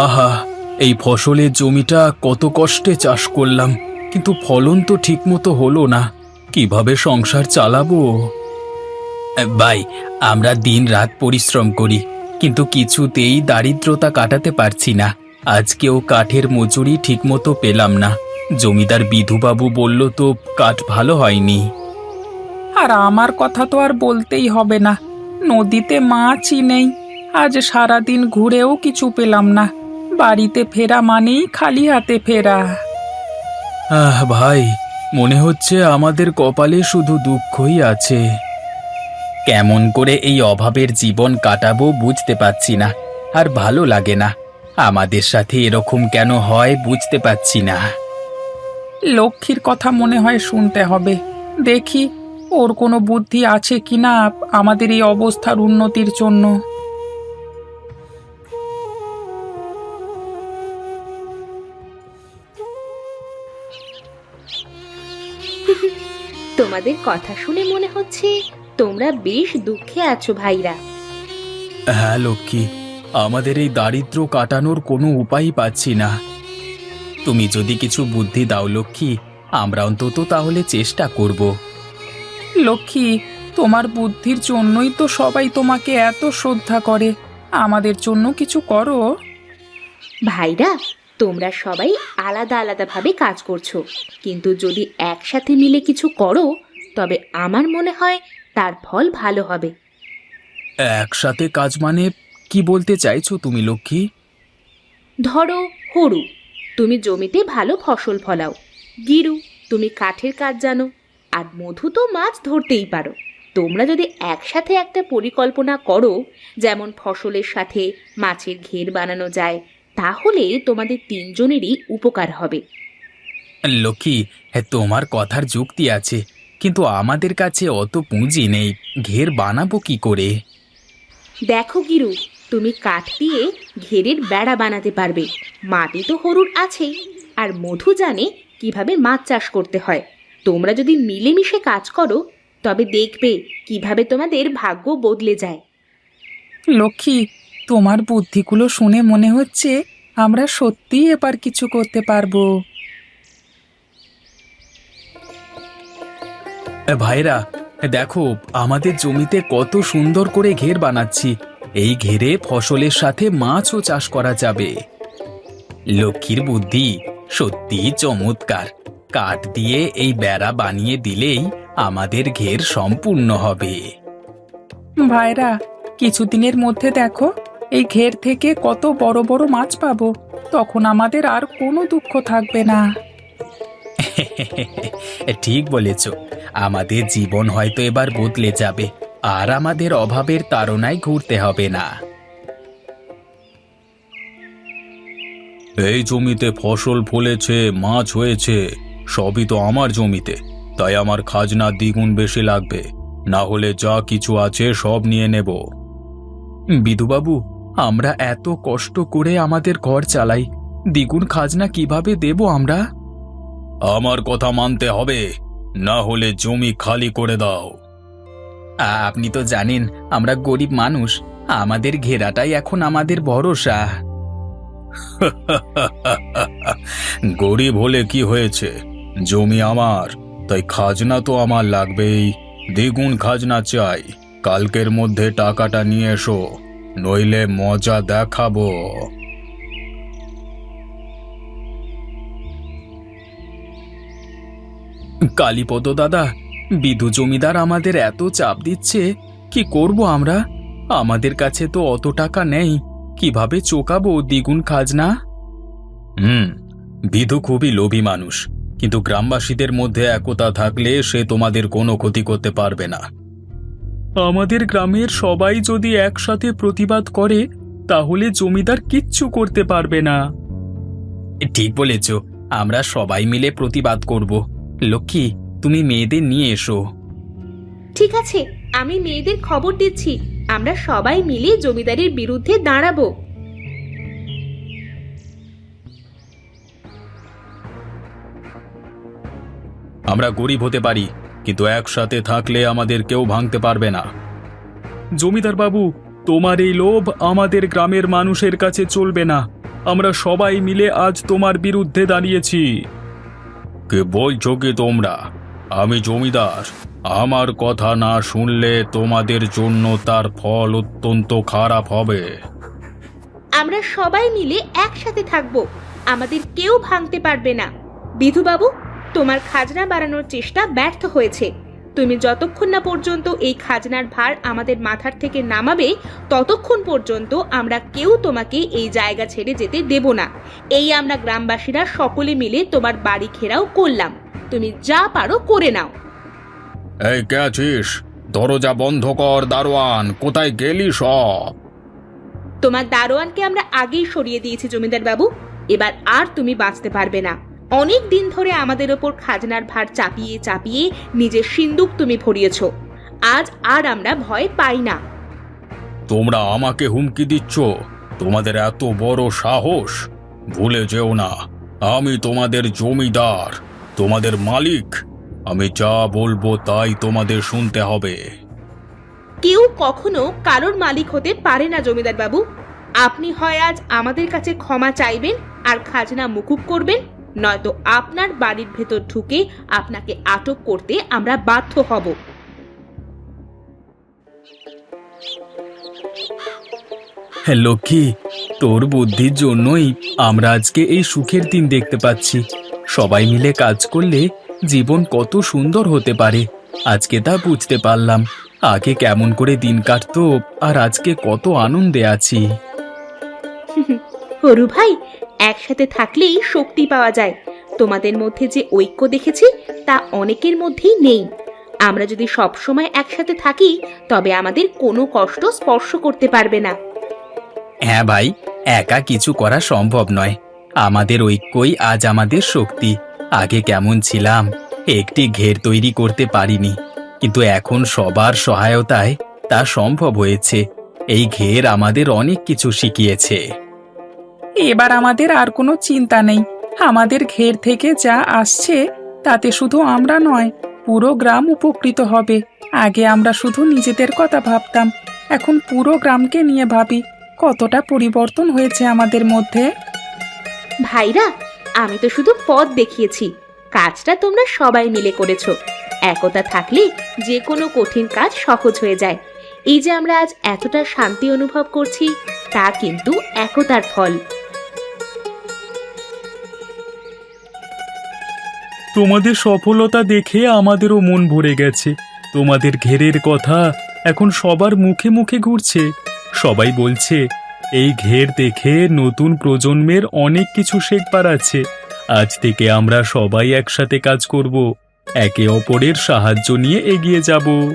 আহা, এই ফসলের জমিটা কত কষ্টে চাষ করলাম, কিন্তু ফলন তো ঠিকমতো হলো না, কীভাবে সংসার চালাবো? ভাই, আমরা দিন রাত পরিশ্রম করি, কিন্তু কিছুতেই দারিদ্রতা কাটাতে পারছি না, আজকেও কাঠের মজুরি ঠিকমতো পেলাম না, জমিদার বিধুবাবু বলল তো কাঠ ভালো হয়নি। আর আমার কথা তো আর বলতেই হবে না, নদীতে মাছই নেই, আজ সারাদিন ঘুরেও কিছু পেলাম না। বাড়িতে ফেরা মানেই খালি হাতে ফেরা। আহ ভাই মনে হচ্ছে আমাদের কপালে শুধু দুঃখই আছে। কেমন করে এই অভাবের জীবন কাটাবো বুঝতে পারছি না আর ভালো লাগে না। আমাদের সাথে এরকম কেন হয় বুঝতে পারছি না। লক্ষ্মীর কথা মনে হয় শুনতে হবে। দেখি ওর কোনো বুদ্ধি আছে কিনা আমাদের এই অবস্থার উন্নতির জন্য। তোমাদের কথা শুনে মনে হচ্ছে তোমরা বেশ দুঃখে আছো ভাইরা। হ্যাঁ লক্ষ্মী আমাদের এই দারিদ্র কাটানোর কোনো উপায় পাচ্ছি না। তুমি যদি কিছু বুদ্ধি দাও লক্ষ্মী আমরা অন্তত তাহলে চেষ্টা করব। লক্ষ্মী তোমার বুদ্ধির জন্যই তো সবাই তোমাকে এত শ্রদ্ধা করে। আমাদের জন্য কিছু করো। ভাইরা তোমরা সবাই আলাদা আলাদাভাবে কাজ করছ। কিন্তু যদি একসাথে মিলে কিছু করো তবে আমার মনে হয় তার ফল ভালো হবে। একসাথে কাজ মানে কি বলতে চাইছো তুমি লক্ষ্মী? ধরো হরু তুমি জমিতে ভালো ফসল ফলাও। গিরু তুমি কাঠের কাজ জানো আর মধু তো মাছ ধরতেই পারো। তোমরা যদি একসাথে একটা পরিকল্পনা করো যেমন ফসলের সাথে মাছের ঘের বানানো যায় তাহলে তোমাদের তিনজনেরই উপকার হবে। লক্ষ্মী হ্যাঁ তোমার কথার যুক্তি আছে কিন্তু আমাদের কাছে অত পুঁজি নেই ঘের বানাবো কি করে? দেখো গিরু তুমি কাঠ দিয়ে ঘেরের বেড়া বানাতে পারবে। মাটি তো হরুর আছেই আর মধু জানে কীভাবে মাছ চাষ করতে হয়। তোমরা যদি মিলেমিশে কাজ করো তবে দেখবে কীভাবে তোমাদের ভাগ্য বদলে যায়। লক্ষ্মী তোমার বুদ্ধিগুলো শুনে মনে হচ্ছে আমরা সত্যিই এবার কিছু করতে পারব। ভাইরা দেখো আমাদের জমিতে কত সুন্দর করে ঘের বানাচ্ছি। এই ঘেরে ফসলের সাথে মাছও চাষ করা যাবে। লক্ষ্মীর বুদ্ধি সত্যিই চমৎকার। কাঠ দিয়ে এই বেড়া বানিয়ে দিলেই আমাদের ঘের সম্পূর্ণ হবে। ভাইরা কিছুদিনের মধ্যে দেখো এই ঘের থেকে কত বড় বড় মাছ পাবো? তখন আমাদের আর কোনো দুঃখ থাকবে না। ঠিক বলেছ। আমাদের জীবন হয়তো এবার বদলে যাবে আর আমাদের অভাবের তাড়নায় ঘুরতে হবে না। এই জমিতে ফসল ফলেছে মাছ হয়েছে সবই তো আমার জমিতে। তাই আমার খাজনা দ্বিগুণ বেশি লাগবে। না হলে যা কিছু আছে সব নিয়ে নেব। বিধুবাবু আমরা এত কষ্ট করে আমাদের ঘর চালাই। দ্বিগুণ খাজনা কীভাবে দেব আমরা? আমার কথা মানতে হবে না হলে জমি খালি করে দাও। আপনি তো জানেন আমরা গরিব মানুষ আমাদের ঘেরাটাই এখন আমাদের ভরসা। গরিব হলে কি হয়েছে? জমি আমার তাই খাজনা তো আমার লাগবেই। দ্বিগুণ খাজনা চাই কালকের মধ্যে টাকাটা নিয়ে এসো। নইলে মজা দেখাবো। কালীপদ দাদা, বিধু জমিদার আমাদের এত চাপ দিচ্ছে, কি করব আমরা? আমাদের কাছে তো অত টাকা নেই, কীভাবে চোকাবো দ্বিগুণ খাজনা? হুম, বিধু খুবই লোভী মানুষ, কিন্তু গ্রামবাসীদের মধ্যে একতা থাকলে সে তোমাদের কোনো ক্ষতি করতে পারবে না। আমাদের গ্রামের সবাই যদি একসাথে প্রতিবাদ করে তাহলে জমিদার কিচ্ছু করতে পারবে না। ঠিক বলেছ আমরা সবাই মিলে প্রতিবাদ করব। লক্ষ্মী তুমি মেয়েদের নিয়ে এসো। ঠিক আছে আমি মেয়েদের খবর দিচ্ছি। আমরা সবাই মিলে জমিদারের বিরুদ্ধে দাঁড়াবো। আমরা গরিব হতে পারি কিন্তু একসাথে থাকলে আমাদের কেউ ভাঙতে পারবে না। জমিদার বাবু তোমার এই লোভ আমাদের গ্রামের মানুষের কাছে চলবে না। আমরা সবাই মিলে আজ তোমার বিরুদ্ধে দাঁড়িয়েছি। কে বলছো কি তোমরা? আমি জমিদার। আমার কথা না শুনলে তোমাদের জন্য তার ফল অত্যন্ত খারাপ হবে। আমরা সবাই মিলে একসাথে থাকব। আমাদের কেউ ভাঙতে পারবে না। বিধুবাবু তোমার খাজনা বাড়ানোর চেষ্টা ব্যর্থ হয়েছে। তুমি যতক্ষণ না পর্যন্ত এই খাজনার ভার আমাদের মাথার থেকে নামাবে ততক্ষণ পর্যন্ত আমরা কেউ তোমাকে এই জায়গা ছেড়ে যেতে দেব না। এই আমরা গ্রামবাসীরা সকলে মিলে তোমার বাড়ি ঘেরাও করলাম। তুমি যা পারো করে নাও। এই কে আছিস? দরজা বন্ধ কর দারোয়ান। কোথায় গেলি সব? তোমার দারোয়ানকে আমরা আগেই সরিয়ে দিয়েছি জমিদার বাবু এবার আর তুমি বাঁচতে পারবে না। অনেক দিন ধরে আমাদের ওপর খাজনার ভার চাপিয়ে চাপিয়ে নিজের সিন্দুক তুমি ভরিয়েছ। আজ আর আমরা ভয় পাই না। তোমরা আমাকে হুমকি দিচ্ছ। তোমাদের এত বড় সাহস। ভুলে যেও না আমি তোমাদের জমিদার তোমাদের মালিক। আমি যা বলব তাই তোমাদের শুনতে হবে। কেউ কখনো কারোর মালিক হতে পারে না জমিদার বাবু আপনি হয় আজ আমাদের কাছে ক্ষমা চাইবেন আর খাজনা মুকুব করবেন। নয়তো আপনার বাড়ির ভেতর ঢুকে আপনাকে আটক করতে আমরা বাধ্য হব। লক্ষ্মী তোর বুদ্ধির জন্যই আমরা আজকে এই সুখের দিন দেখতে পাচ্ছি। সবাই মিলে কাজ করলে জীবন কত সুন্দর হতে পারে। আজকে তা বুঝতে পারলাম। আগে কেমন করে দিন কাটতো আর আজকে কত আনন্দে আছি। হরু ভাই একসাথে থাকলেই শক্তি পাওয়া যায়। তোমাদের মধ্যে যে ঐক্য দেখেছি, তা অনেকের মধ্যেই নেই। আমরা যদি সব সময় একসাথে থাকি, তবে আমাদের কোনো কষ্ট স্পর্শ করতে পারবে না। হ্যাঁ ভাই, একা কিছু করা সম্ভব নয়। আমাদের ঐক্যই আজ আমাদের শক্তি। আগে কেমন ছিলাম, একটি ঘের তৈরি করতে পারিনি। কিন্তু এখন সবার সহায়তায় তা সম্ভব হয়েছে। এই ঘের আমাদের অনেক কিছু শিখিয়েছে। এবার আমাদের আর কোনো চিন্তা নেই। আমাদের ঘের থেকে যা আসছে, তাতে শুধু আমরা নয়, পুরো গ্রাম উপকৃত হবে। আগে আমরা শুধু নিজেদের কথা ভাবতাম। এখন পুরো গ্রামকে নিয়ে ভাবি, কতটা পরিবর্তন হয়েছে আমাদের মধ্যে। ভাইরা, আমি তো শুধু পথ দেখিয়েছি। কাজটা তোমরা সবাই মিলে করেছ। একতা থাকলে যে কোনো কঠিন কাজ সহজ হয়ে যায়। এই যে আমরা আজ এতটা শান্তি অনুভব করছি, তা কিন্তু একতার ফল। তোমাদের সফলতা দেখে আমাদেরও মন ভরে গেছে। তোমাদের ঘেরের কথা এখন সবার মুখে মুখে ঘুরছে। সবাই বলছে, এই ঘের দেখে নতুন প্রজন্মের অনেক কিছু শেখবার আছে। আজ থেকে আমরা সবাই একসাথে কাজ করব। একে অপরের সাহায্য নিয়ে এগিয়ে যাব।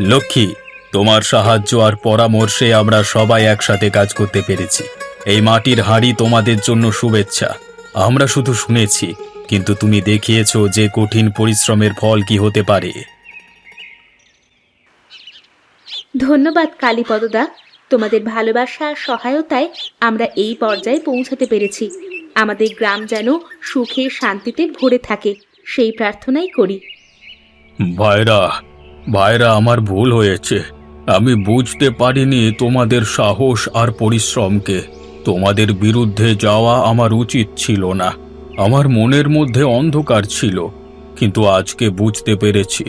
লক্ষ্মী, তোমার সাহায্য আর পরামর্শে আমরা সবাই একসাথে কাজ করতে পেরেছি। এই মাটির হাঁড়ি তোমাদের জন্য শুভেচ্ছা। আমরা শুধু শুনেছি কিন্তু তুমি দেখিয়েছ যে কঠিন পরিশ্রমের ফল কি হতে পারে। ধন্যবাদ কালীপদদা। তোমাদের ভালোবাসা আর সহায়তায় আমরা এই পর্যায়ে পৌঁছাতে পেরেছি। আমাদের গ্রাম যেন সুখে শান্তিতে ভরে থাকে সেই প্রার্থনাই করি। ভাইরা ভাইরা আমার ভুল হয়েছে। আমি বুঝতে পারিনি তোমাদের সাহস আর পরিশ্রমকে। তোমাদের বিরুদ্ধে যাওয়া আমার উচিত ছিল না। আমার মনের মধ্যে অন্ধকার ছিল, কিন্তু আজকে বুঝতে পেরেছি,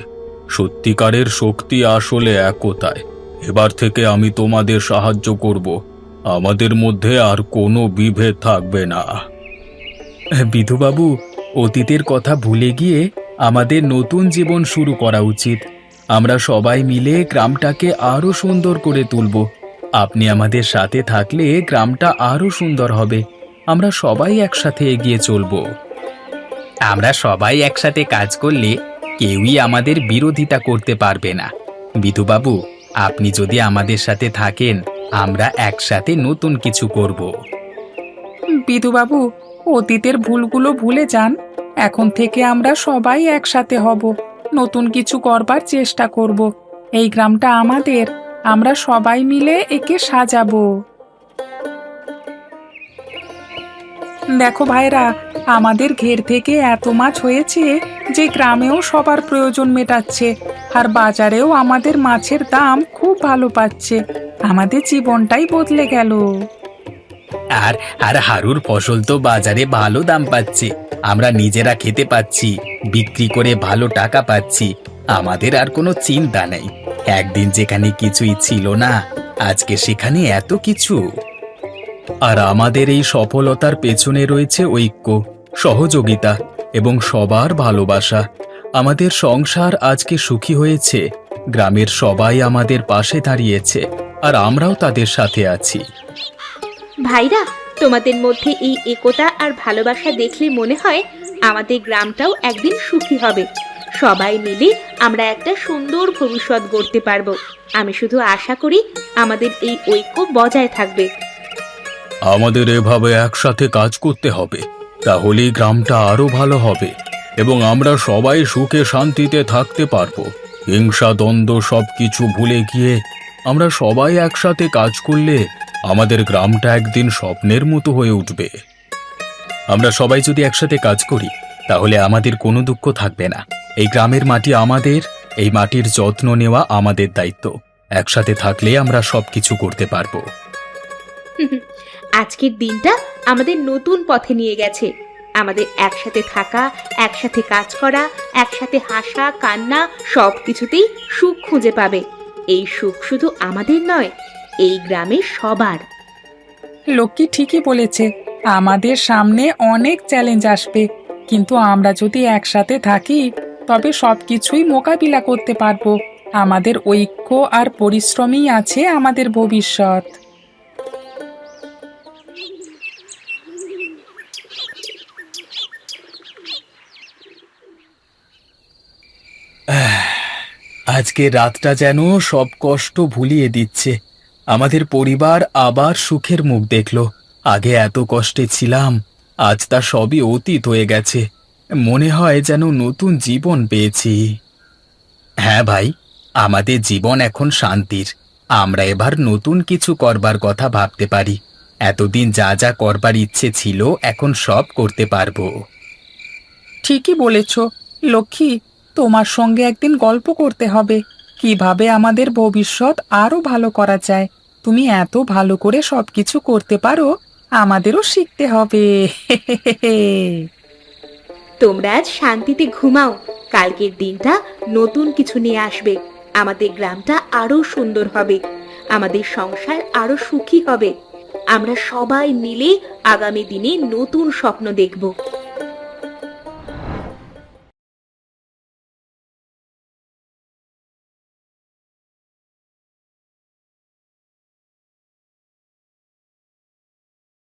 সত্যিকারের শক্তি আসলে একতায়। এবার থেকে আমি তোমাদের সাহায্য করব, আমাদের মধ্যে আর কোনো বিভেদ থাকবে না। বিধুবাবু, অতীতের কথা ভুলে গিয়ে আমাদের নতুন জীবন শুরু করা উচিত। আমরা সবাই মিলে গ্রামটাকে আরও সুন্দর করে তুলব। আপনি আমাদের সাথে থাকলে গ্রামটা আরও সুন্দর হবে। আমরা সবাই একসাথে এগিয়ে চলব। আমরা সবাই একসাথে কাজ করলে কেউই আমাদের বিরোধিতা করতে পারবে না। বিধুবাবু, আপনি যদি আমাদের সাথে থাকেন, আমরা একসাথে নতুন কিছু করব। বিধুবাবু, অতীতের ভুলগুলো ভুলে যান। এখন থেকে আমরা সবাই একসাথে হব। নতুন কিছু করবার চেষ্টা করব। এই গ্রামটা আমাদের। আমরা সবাই মিলে একে সাজাবো। দেখো ভাইরা আমাদের ঘের থেকে এত মাছ হয়েছে যে গ্রামেও সবার প্রয়োজন মেটাচ্ছে, আর বাজারেও আমাদের মাছের দাম খুব ভালো পাচ্ছে। আমাদের জীবনটাই বদলে গেল। আর আর হারুর ফসল তো বাজারে ভালো দাম পাচ্ছে। আমরা নিজেরা খেতে পাচ্ছি, বিক্রি করে ভালো টাকা পাচ্ছি। আমাদের আর কোনো চিন্তা নেই। একদিন যেখানে কিছুই ছিল না, আজকে সেখানে এত কিছু। আর আমাদের এই সফলতার পেছনে রয়েছে ঐক্য, সহযোগিতা এবং সবার ভালোবাসা। আমাদের সংসার আজকে সুখী হয়েছে, গ্রামের সবাই আমাদের পাশে দাঁড়িয়েছে, আর আমরাও তাদের সাথে আছি। ভাইরা, তোমাদের মধ্যে এই একতা আর ভালোবাসা দেখলে মনে হয় আমাদের গ্রামটাও একদিন সুখী হবে। সবাই মিলে আমরা একটা সুন্দর ভবিষ্যৎ গড়তে পারব। আমি শুধু আশা করি আমাদের এই ঐক্য বজায় থাকবে। আমাদের এভাবে একসাথে কাজ করতে হবে, তাহলেই গ্রামটা আরও ভালো হবে এবং আমরা সবাই সুখে শান্তিতে থাকতে পারব। হিংসা, দ্বন্দ্ব সব কিছু ভুলে গিয়ে আমরা সবাই একসাথে কাজ করলে আমাদের গ্রামটা একদিন স্বপ্নের মতো হয়ে উঠবে। আমরা সবাই যদি একসাথে কাজ করি, তাহলে আমাদের কোনো দুঃখ থাকবে না। এই গ্রামের মাটি আমাদের এই মাটির যত্ন নেওয়া আমাদের দায়িত্ব। একসাথে থাকলে আমরা সবকিছু করতে পারব। আজকের দিনটা আমাদের নতুন পথে নিয়ে গেছে। আমাদের একসাথে থাকা একসাথে কাজ করা একসাথে হাসা কান্না সব কিছুতেই সুখ খুঁজে পাবে। এই সুখ শুধু আমাদের নয় এই গ্রামের সবার। লক্ষ্মী ঠিকই বলেছে আমাদের সামনে অনেক চ্যালেঞ্জ আসবে। কিন্তু আমরা যদি একসাথে থাকি তবে সব কিছুই মোকাবিলা করতে পারব। আমাদের ঐক্য আর পরিশ্রমই আছে আমাদের ভবিষ্যৎ। আজকে রাতটা যেন সব কষ্ট ভুলিয়ে দিচ্ছে। আমাদের পরিবার আবার সুখের মুখ দেখল। আগে এত কষ্টে ছিলাম, আজ তা সবই অতীত হয়ে গেছে। মনে হয় যেন নতুন জীবন পেয়েছি। হ্যাঁ ভাই, আমাদের জীবন এখন শান্তির। আমরা এবার নতুন কিছু করবার কথা ভাবতে পারি। এতদিন যা যা করবার ইচ্ছে ছিল, এখন সব করতে পারব। ঠিকই বলেছ। লক্ষ্মী, তোমার সঙ্গে একদিন গল্প করতে হবে। কীভাবে আমাদের ভবিষ্যৎ আরও ভালো করা যায়? তুমি এত ভালো করে সব কিছু করতে পারো, আমাদেরও শিখতে হবে। তোমরা আজ শান্তিতে ঘুমাও। কালকের দিনটা নতুন কিছু নিয়ে আসবে। আমাদের গ্রামটা আরও সুন্দর হবে। আমাদের সংসার আরও সুখী হবে। আমরা সবাই মিলে আগামী দিনে নতুন স্বপ্ন দেখব।